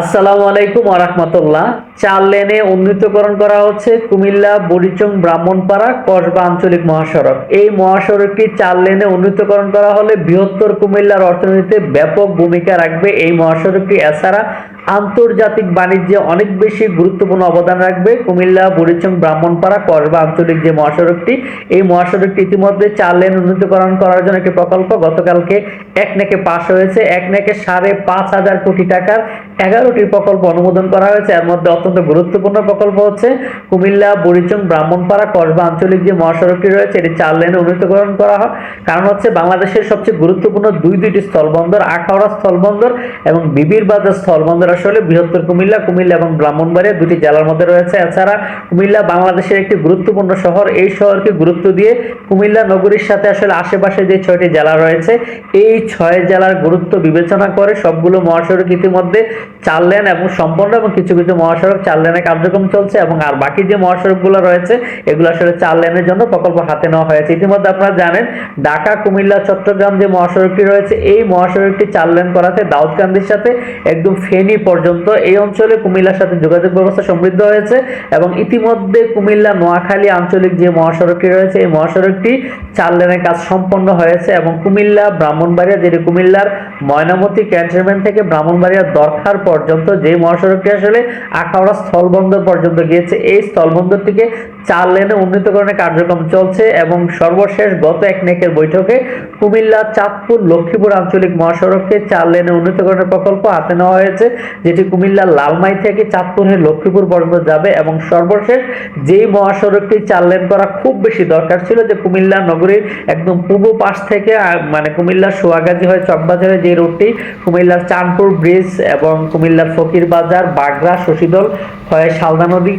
আসসালামু আলাইকুম আরহামতুল্লাহ চার লেনে উন্নীতকরণ করা হচ্ছে কুমিল্লা, বরিচং, ব্রাহ্মণপাড়া, কসবা আঞ্চলিক মহাসড়ক। এই মহাসড়কটি চার লেনে উন্নীতকরণ করা হলে বৃহত্তর কুমিল্লার অর্থনীতিতে ব্যাপক ভূমিকা রাখবে এই মহাসড়কটি। এছাড়া আন্তর্জাতিক বাণিজ্যে অনেক বেশি গুরুত্বপূর্ণ অবদান রাখবে কুমিল্লা, বরিচং, ব্রাহ্মণপাড়া, কসবা আঞ্চলিক যে মহাসড়কটি। এই মহাসড়কটি ইতিমধ্যে চার লেন উন্নীতকরণ করার জন্য একটি প্রকল্প গতকালকে এক নেকে পাশ হয়েছে। এক নেকে সাড়ে পাঁচ হাজার কোটি টাকার এগারোটি প্রকল্প অনুমোদন করা হয়েছে। এর মধ্যে অত্যন্ত গুরুত্বপূর্ণ প্রকল্প হচ্ছে কুমিল্লা বরিচং ব্রাহ্মণপাড়া, কসবা আঞ্চলিক যে মহাসড়কটি রয়েছে, এটি চার লেনে উন্নীতকরণ করা হয়। কারণ হচ্ছে বাংলাদেশের সবচেয়ে গুরুত্বপূর্ণ দুই দুইটি স্থলবন্দর, আখাউড়া স্থলবন্দর এবং বিবির বাজার স্থলবন্দর আসলে বৃহত্তর কুমিল্লা কুমিল্লা এবং ব্রাহ্মণবাড়িয়া দুটি জেলার মধ্যে রয়েছে। এছাড়া কুমিল্লা বাংলাদেশের একটি গুরুত্বপূর্ণ শহর। এই শহরকে গুরুত্ব দিয়ে কুমিল্লা নগরীর সাথে আসলে আশেপাশে যে ছয়টি জেলা রয়েছে, এই ছয় জেলার গুরুত্ব বিবেচনা করে সবগুলো মহাসড়ক ইতিমধ্যে চার লেন এবং সম্পন্ন এবং কিছু কিছু মহাসড়ক চার লেনে কার্যক্রম চলছে এবং আর বাকি যে মহাসড়কগুলো রয়েছে, এগুলো আসলে চার লেনের জন্য প্রকল্প হাতে নেওয়া হয়েছে। ইতিমধ্যে আপনারা জানেন, ঢাকা, কুমিল্লা, চট্টগ্রাম যে মহাসড়কটি রয়েছে, এই মহাসড়কটি চার লেন করাতে দাউদকান্দির সাথে একদম ফেনী পর্যন্ত এই অঞ্চলে কুমিল্লার সাথে যোগাযোগ ব্যবস্থা সমৃদ্ধ হয়েছে এবং ইতিমধ্যে কুমিল্লা, নোয়াখালী আঞ্চলিক যে মহাসড়কটি রয়েছে, এই মহাসড়কটি চার লেনের কাজ সম্পন্ন হয়েছে এবং কুমিল্লা, ব্রাহ্মণবাড়িয়া, যেটি কুমিল্লার ময়নামতি ক্যান্টনমেন্ট থেকে ব্রাহ্মণবাড়িয়া দরকার পর্যন্ত যে মহাসড়কটি আসলে আখাউড়া স্থলবন্দর পর্যন্ত গিয়েছে, এই স্থলবন্দরটিকে চার লেনে উন্নীতকরণের কার্যক্রম চলছে এবং সর্বশেষ গত এক নেকের বৈঠকে কুমিল্লা, চাঁদপুর, লক্ষ্মীপুর আঞ্চলিক মহাসড়ককে চার লেনে উন্নীতকরণের প্রকল্প হাতে নেওয়া হয়েছে, যেটি কুমিল্লার লালমাই থেকে চাঁদপুর হয়ে লক্ষ্মীপুর পর্যন্ত যাবে এবং সর্বশেষ যেই মহাসড়কটি চার লেন করা খুব বেশি দরকার ছিল যে কুমিল্লা নগরীর একদম পূর্ব পাশ থেকে মানে কুমিল্লার সোয়াগাজী হয়ে চকবাজার হয়ে যে রুটটি, কুমিল্লার চাঁদপুর ব্রিজ এবং কুমিল্লার ফকির বাজার, বাগড়া, শশীদল হয়ে শালদা নদী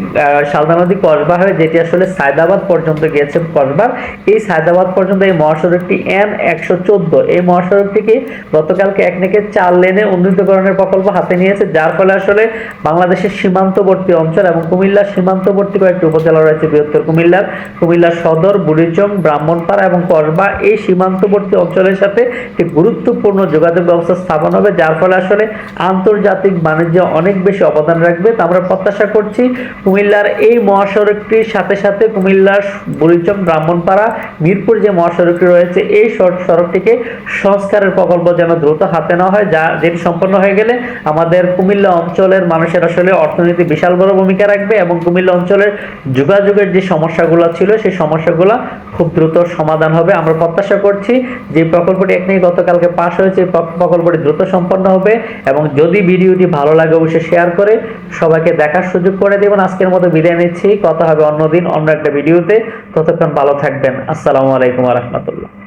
শালদা নদী কসবা হয়ে, যেটি আসলে সায়দাবাদ পর্যন্ত গিয়েছে কসবার এই সায়দাবাদ পর্যন্ত এই মহাসড়কটি এন একশো চোদ্দ। এই মহাসড়কটিকে গতকালকে এক নেকে চার লেনে উন্নীতকরণের প্রকল্প হাতে নিয়েছে, যার ফলে আসলে বাংলাদেশের সীমান্তবর্তী অঞ্চল এবং কুমিল্লার সীমান্তবর্তী কয়েকটি উপজেলা রয়েছে, বৃহত্তর কুমিল্লার কুমিল্লার সদর, বুড়িচং, ব্রাহ্মণপাড়া এবং কসবা এই সীমান্তবর্তী অঞ্চলের সাথে একটি গুরুত্বপূর্ণ যোগাযোগ ব্যবস্থা স্থাপন হবে, যার ফলে আসলে আন্তর্জাতিক বাণিজ্যে অনেক বেশি অবদান রাখবে। তা আমরা প্রত্যাশা করছি কুমিল্লার এই মহাসড়কটির সাথে সাথে কুমিল্লার বুড়িচং, ব্রাহ্মণপাড়া, মিরপুর যে মহাসড়কটি রয়েছে, এই সড়ক- সড়কটিকে সংস্কারের প্রকল্প যেন দ্রুত হাতে নেওয়া হয়, যা যেটি সম্পন্ন হয়ে গেলে আমাদের কুমিল্লা অঞ্চলের মানুষের আসলে অর্থনীতি বিশাল বড় ভূমিকা রাখবে এবং কুমিল্লা অঞ্চলের যোগাযোগের যে সমস্যাগুলো ছিল, সেই সমস্যাগুলো খুব দ্রুত সমাধান হবে। আমরা প্রত্যাশা করছি যে প্রকল্পটি এক নিয়ে গতকালকে পাশ হয়েছে প্রকল্পটি দ্রুত সম্পন্ন হবে এবং যদি ভিডিওটি ভালো লাগে অবশ্যই শেয়ার করে সবাইকে দেখার সুযোগ করে দেবেন। আজকের মতো বিদায় নিচ্ছি। কথা হবে অন্যদিন অন্য একটা ভিডিওতে। ততক্ষণ ভালো থাকবেন। আসসালামু আলাইকুম রহমতুল্লাহ।